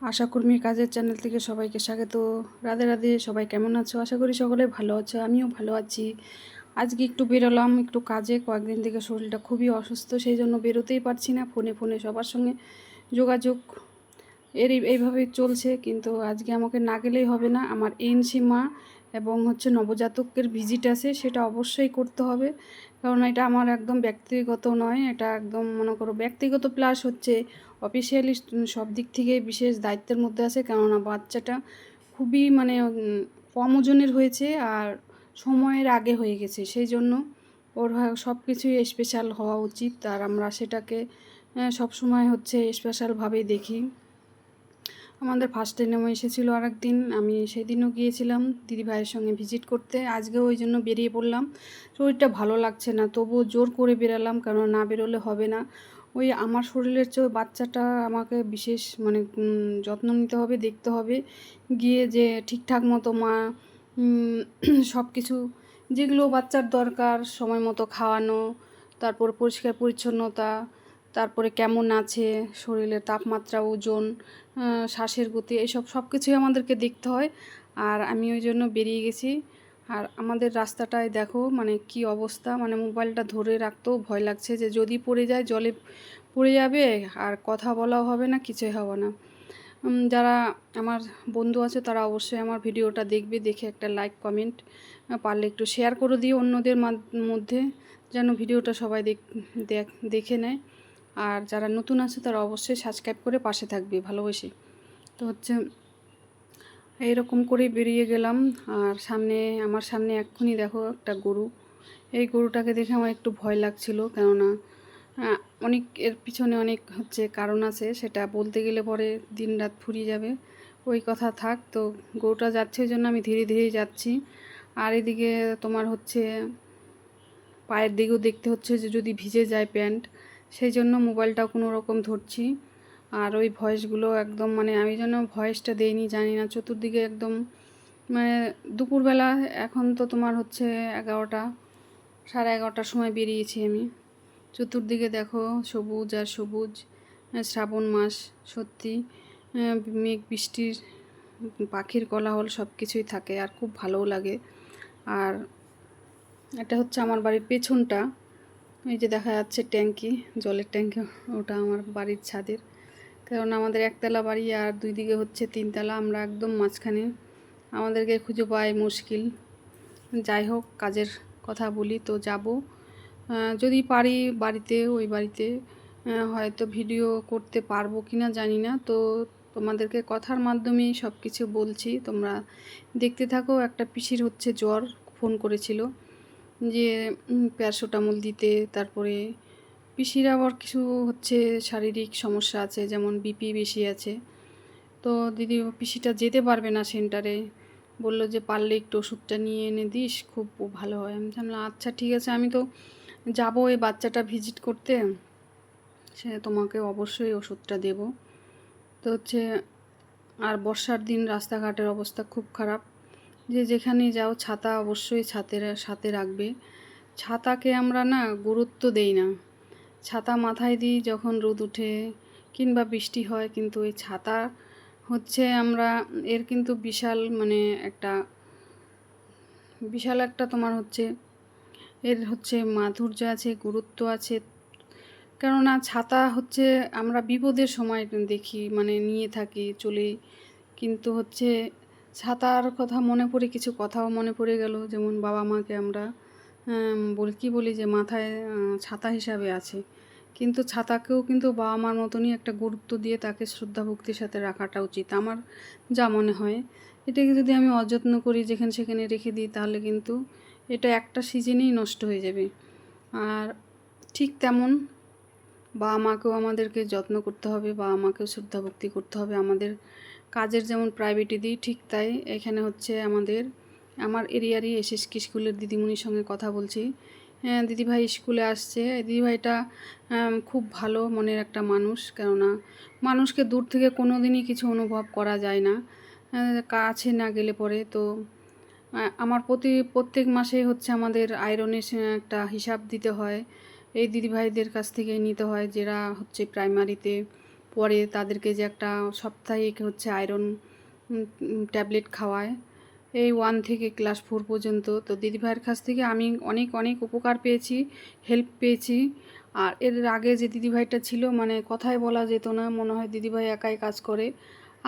আশাকর্মীর কাজের চ্যানেল থেকে সবাইকে স্বাগত। রাধে রাধে, সবাই কেমন আছো? আশা করি সকলে ভালো আছো, আমিও ভালো আছি। আজকে একটু বেরোলাম, একটু কাজে। কয়েকদিন থেকে শরীরটা খুবই অসুস্থ, সেই জন্য বেরোতেই পারছি না। ফোনে ফোনে সবার সঙ্গে যোগাযোগ এর এই- এইভাবেই চলছে। কিন্তু আজকে আমাকে না গেলেই হবে না। আমার এনসি মা এবং হচ্ছে নবজাতকের ভিজিট আছে, সেটা অবশ্যই করতে হবে। কারণ এটা আমার একদম ব্যক্তিগত নয়, এটা একদম মনে করো ব্যক্তিগত প্লাস হচ্ছে অফিসিয়ালি সব দিক থেকে বিশেষ দায়িত্বের মধ্যে আছে। কেননা বাচ্চাটা খুবই মানে কম ওজনের হয়েছে আর সময়ের আগে হয়ে গেছে। সেই জন্য ওর সব কিছুই স্পেশাল হওয়া উচিত আর আমরা সেটাকে সব সময় হচ্ছে স্পেশালভাবেই দেখি। আমাদের ফার্স্ট নেমো এসেছিল আর একদিন আমি সেদিনও গিয়েছিলাম দিদি ভাইয়ের সঙ্গে ভিজিট করতে। আজকেও ওই জন্য বেরিয়ে পড়লাম। শরীরটা ভালো লাগছে না, তবুও জোর করে বেরালাম কারণ না বেরোলে হবে না। ওই আমার শরীরের চেয়েও বাচ্চাটা আমাকে বিশেষ মানে যত্ন নিতে হবে, দেখতে হবে। গিয়ে যে ঠিকঠাক মতো মা সব কিছু যেগুলো বাচ্চার দরকার, সময় মতো খাওয়ানো, তারপর পরিষ্কার পরিচ্ছন্নতা, তারপরে কেমন আছে শরীরের তাপমাত্রা, ওজন শ্বাসের গতি, এইসব সব কিছুই আমাদেরকে দেখতে হয়। আর আমি ওই জন্য বেরিয়ে গেছি। আর আমাদের রাস্তাটায় দেখো মানে কি অবস্থা মানে মোবাইলটা ধরে রাখতেও ভয় লাগছে যে যদি পড়ে যায় জলে পড়ে যাবে আর কথা বলাও হবে না, কিছুই হবে না। যারা আমার বন্ধু আছে তারা অবশ্যই আমার ভিডিওটা দেখবে, দেখে একটা লাইক কমেন্ট পারলে একটু শেয়ার করে দিও অন্যদের মধ্যে, যেন ভিডিওটা সবাই দেখ, দেখ- দেখে নেয়। আর যারা নতুন আছে তারা অবশ্যই সাবস্ক্রাইব করে পাশে থাকবে ভালোবেসে। তো হচ্ছে এইরকম করেই বেরিয়ে গেলাম। আর সামনে, আমার সামনে এক্ষুনি দেখো একটা গরু। এই গরুটাকে দেখে আমার একটু ভয় লাগছিল, কেননা অনেক, এর পিছনে অনেক হচ্ছে কারণ আছে, সেটা বলতে গেলে পরে দিন রাত ফুরিয়ে যাবে। ওই কথা থাক, তো গরুটা যাচ্ছে ওই জন্য আমি ধীরে ধীরে যাচ্ছি। আর এদিকে তোমার হচ্ছে, পায়ের দিকেও দেখতে হচ্ছে যে যদি ভিজে যায় প্যান্ট, সেই জন্য মোবাইলটা কোনো রকম ধরছি। আর ওই ভয়েসগুলো একদম মানে আমি যেন ভয়েসটা দেইনি, জানি না। চতুর্দিকে একদম মানে দুপুরবেলা, এখন তো তোমার হচ্ছে এগারোটা, সাড়ে এগারোটার সময় বেরিয়েছি আমি। চতুর্দিকে দেখো, সবুজ আর সবুজ শ্রাবণ মাস, সত্যি মেঘ, বৃষ্টির, পাখির কোলাহল সব কিছুই থাকে আর খুব ভালোও লাগে। আর এটা হচ্ছে আমার বাড়ির পেছনটা, এই যে দেখা যাচ্ছে ট্যাঙ্কি, জলের ট্যাঙ্কি, ওটা আমার বাড়ির ছাদের। কারণ আমাদের একতলা বাড়ি আর দুই দিকে হচ্ছে তিনতলা, আমরা একদম মাঝখানে। আমাদেরকে খুঁজে পাই মুশকিল। যাই হোক, কাজের কথা বলি, তো যাব। যদি পারি বাড়িতে, ওই বাড়িতে হয়তো ভিডিও করতে পারব কি না জানি না। তো তোমাদেরকে কথার মাধ্যমেই সব কিছু বলছি। তোমরা দেখতে থাকো, একটা পিসির হচ্ছে জ্বর, ফোন করেছিল যে প্যারাসোটামল দিতে, তারপরে পিসির আবার কিছু হচ্ছে শারীরিক সমস্যা আছে, যেমন বিপি বেশি আছে। তো দিদি পিসিটা যেতে পারবে না সেন্টারে। বলল যে, পারলে একটু ওষুধটা নিয়ে এনে দিস, খুব ভালো হয়। আমি জানলাম আচ্ছা ঠিক আছে, আমি তো যাব এই বাচ্চাটা ভিজিট করতে। সে তোমাকে অবশ্যই ওষুধটা দেব। তো হচ্ছে, আর বর্ষার দিন রাস্তাঘাটের অবস্থা খুব খারাপ। যে যেখানে যাও, ছাতা অবশ্যই ছাতের সাথে রাখবে। ছাতাকে আমরা না গুরুত্ব দেই না। ছাতা মাথায় দিই যখন রোদ উঠে কিংবা বৃষ্টি হয় কিন্তু এই ছাতা হচ্ছে আমরা এর কিন্তু বিশাল মানে একটা বিশাল একটা তোমার হচ্ছে এর হচ্ছে মাধুর্য আছে গুরুত্ব আছে। কেননা ছাতা হচ্ছে আমরা বিপদের সময় দেখি মানে নিয়ে থাকি চলে। কিন্তু হচ্ছে ছাতার কথা মনে পড়ে কিছু কথাও মনে পড়ে গেল। যেমন বাবা মাকে আমরা আম, বল, কি বলি যে মাথায় ছাতা হিসাবে আছে। কিন্তু ছাতাকেও কিন্তু বাবা মার মতনই একটা গুরুত্ব দিয়ে তাকে শ্রদ্ধা ভক্তির সাথে রাখাটা উচিত। আমার যা মনে হয়, এটাকে যদি আমি অযত্ন করি যেখানে সেখানে রেখে দিই, তাহলে কিন্তু এটা একটা সিজনেই নষ্ট হয়ে যাবে। আর ঠিক তেমন বাবা মাকেও আমাদেরকে যত্ন করতে হবে বাবা মাকেও শ্রদ্ধা ভক্তি করতে হবে। আমাদের কাজের যেমন প্রাইভেটে দিই, ঠিক তাই এখানে হচ্ছে আমাদের আমার এরিয়ারই এসএসকে স্কুলের দিদিমণির সঙ্গে কথা বলছি। হ্যাঁ দিদিভাই স্কুলে আসছে। দিদিভাইটা খুব ভালো মনের একটা মানুষ, কেননা মানুষকে দূর থেকে কোনো দিনই কিছু অনুভব করা যায় না। কাছে না গেলে পরে তো আমার প্রতি, প্রত্যেক মাসে হচ্ছে আমাদের আয়রনের একটা হিসাব দিতে হয়। এই দিদিভাইদের কাছ থেকে নিতে হয়, যারা হচ্ছে প্রাইমারিতে পরে তাদেরকে যে একটা সাপ্তাহিক হচ্ছে আয়রন ট্যাবলেট খাওয়ায়। এই ওয়ান থেকে ক্লাস ফোর পর্যন্ত। তো দিদিভাইয়ের কাছ থেকে আমি অনেক অনেক উপকার পেয়েছি, হেল্প পেয়েছি। আর এর আগে যে দিদিভাইটা ছিল মানে কথাই বলা যেত না, মনে হয় দিদিভাই একাই কাজ করে।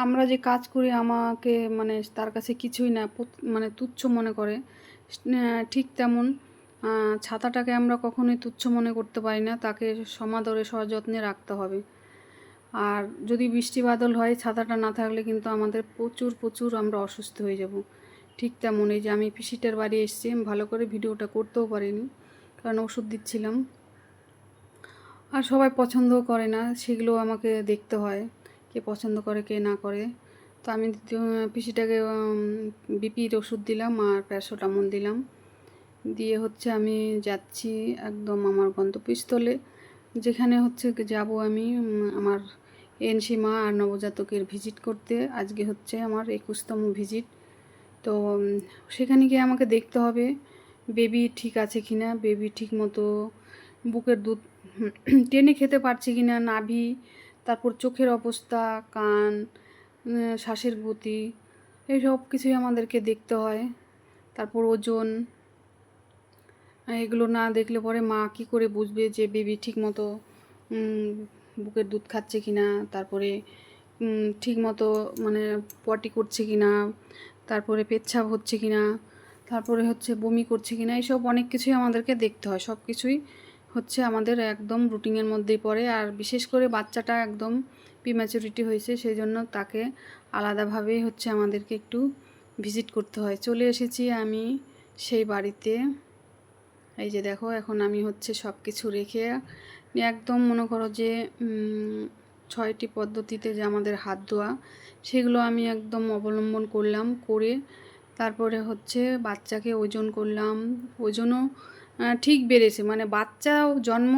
আমরা যে কাজ করি, আমাকে মানে তার কাছে কিছুই না মানে তুচ্ছ মনে করে। ঠিক তেমন ছাতাটাকে আমরা কখনোই তুচ্ছ মনে করতে পারি না, তাকে সমাদরে, সযত্নে রাখতে হবে। আর যদি বৃষ্টি বাদল হয়, ছাতাটা না থাকলে কিন্তু আমাদের প্রচুর প্রচুর আমরা অসুস্থ হয়ে যাব। ঠিক তেমন এই যে আমি পিসিটার বাড়ি এসেছি, আমি ভালো করে ভিডিওটা করতেও পারিনি, কারণ ওষুধ দিচ্ছিলাম। আর সবাই পছন্দও করে না, সেগুলো আমাকে দেখতে হয়, কে পছন্দ করে, কে না করে। তো আমি পিসিটাকে বিপির ওষুধ দিলাম আর প্যারাসোটামল দিলাম। দিয়ে হচ্ছে আমি যাচ্ছি একদম আমার গন্তব্যস্থলে, যেখানে হচ্ছে যাব আমি আমার এনসি মা আর নবজাতকের ভিজিট করতে। আজকে হচ্ছে আমার একুশতম ভিজিট। তো সেখানে গিয়ে আমাকে দেখতে হবে, বেবি ঠিক আছে কি না বেবি ঠিক মতো বুকের দুধ টেনে খেতে পারছে কি না নাভি, তারপর চোখের অবস্থা, কান শ্বাসের গতি, এই সব কিছুই আমাদেরকে দেখতে হয়। তারপর ওজন, এগুলো না দেখলে পরে মা কি করে বুঝবে যে বেবি ঠিক মতো বুকের দুধ খাচ্ছে কি না তারপরে ঠিক মতো মানে পটি করছে কি না তারপরে পেচ্ছাপ হচ্ছে কি না তারপরে হচ্ছে বমি করছে কি না এইসব অনেক কিছুই আমাদেরকে দেখতে হয়। সব কিছুই হচ্ছে আমাদের একদম রুটিনের মধ্যেই পড়ে। আর বিশেষ করে বাচ্চাটা একদম প্রিম্যাচুরিটি হয়েছে সেই জন্য তাকে আলাদাভাবেই হচ্ছে আমাদেরকে একটু ভিজিট করতে হয়। চলে এসেছি আমি সেই বাড়িতে। এই যে দেখো, এখন আমি হচ্ছে সব কিছু রেখে একদম মনে করো যে ছয়টি পদ্ধতিতে যে আমাদের হাত ধোয়া, সেগুলো আমি একদম অবলম্বন করলাম, করে তারপরে হচ্ছে বাচ্চাকে ওজন করলাম। ওজনও ঠিক বেড়েছে। মানে বাচ্চা জন্ম,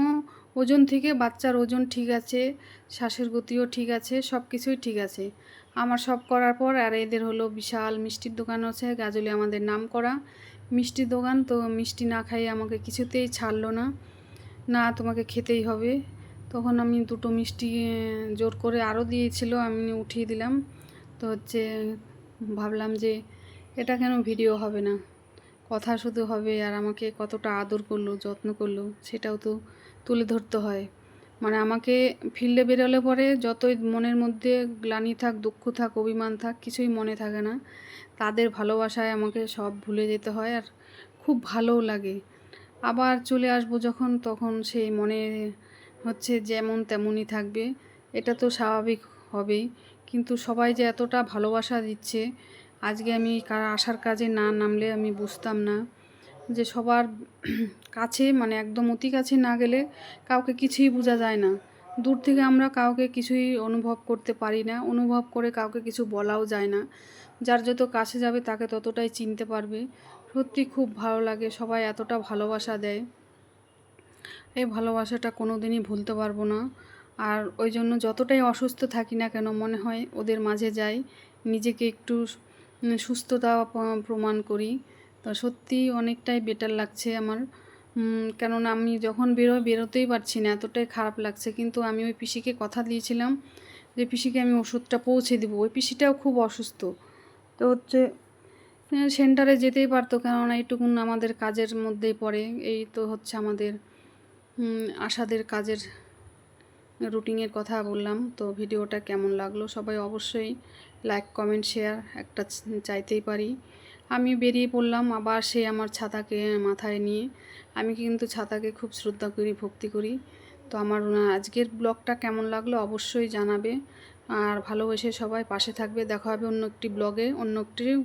ওজন থেকে বাচ্চার ওজন ঠিক আছে, শ্বাসের গতিও ঠিক আছে সব কিছুই ঠিক আছে। আমার সব করার পর আর এদের হলো বিশাল মিষ্টির দোকান আছে, গাজলে আমাদের নাম করা মিষ্টির দোকান। তো মিষ্টি না খাইয়ে আমাকে কিছুতেই ছাড়লো না। না, তোমাকে খেতেই হবে। তখন আমি দুটো মিষ্টি জোর করে আরও দিয়েছিল, আমি উঠিয়ে দিলাম। তো হচ্ছে ভাবলাম যে এটা কেন ভিডিও হবে না? কথা শুধু হবে আর আমাকে কতটা আদর করল, যত্ন করল, সেটাও তো তুলে ধরতে হয়। মানে আমাকে ফিল্ডে বেরোলে পরে যতই মনের মধ্যে গ্লানি থাক, দুঃখ থাক, অভিমান থাক, কিছুই মনে থাকে না। তাদের ভালোবাসায় আমাকে সব ভুলে যেতে হয় আর খুব ভালোও লাগে। আবার চলে আসব যখন, তখন সেই মনে হচ্ছে যেমন তেমনই থাকবে, এটা তো স্বাভাবিক হবেই। কিন্তু সবাই যে এতটা ভালোবাসা দিচ্ছে, আজকে আমি আসার কাজে না নামলে আমি বুঝতাম না। যে সবার কাছে মানে একদম অতি কাছে না গেলে কাউকে কিছুই বোঝা যায় না। দূর থেকে আমরা কাউকে কিছুই অনুভব করতে পারি না, অনুভব করে কাউকে কিছু বলাও যায় না। যার যত কাছে যাবে তাকে ততটাই চিনতে পারবে। সত্যি খুব ভালো লাগে, সবাই এতটা ভালোবাসা দেয়। এই ভালোবাসাটা কোনো দিনই ভুলতে পারব না। আর ওই জন্য যতটাই অসুস্থ থাকি না কেন, মনে হয় ওদের মাঝে যাই, নিজেকে একটু সুস্থতা প্রমাণ করি। তো সত্যি অনেকটাই বেটার লাগছে আমার। কেননা আমি যখন বেরোই বেরোতেই পারছি না, এতটাই খারাপ লাগছে। কিন্তু আমি ওই পিসিকে কথা দিয়েছিলাম যে, পিসিকে আমি ওষুধটা পৌঁছে দেবো। ওই পিসিটাও খুব অসুস্থ। তো হচ্ছে সেন্টারে যেতেই পারতো কেননা এইটুকুন আমাদের কাজের মধ্যেই পড়ে। এই তো হচ্ছে আমাদের আশাদের কাজের রুটিনের কথা বললাম, তো ভিডিওটা কেমন লাগল? সবাই অবশ্যই লাইক কমেন্ট শেয়ার একটা চাইতেই পারি। আমি বেরিয়ে পড়লাম, আবার সে আমার ছাতাকে মাথায় নিয়ে। আমি কিন্তু ছাতাকে খুব শ্রদ্ধা করি, ভক্তি করি। তো আমার আজকের ব্লগটা কেমন লাগল অবশ্যই জানাবে। আর ভালোবেসে সবাই পাশে থাকবে। দেখা হবে অন্য একটি ব্লগে, অন্য একটি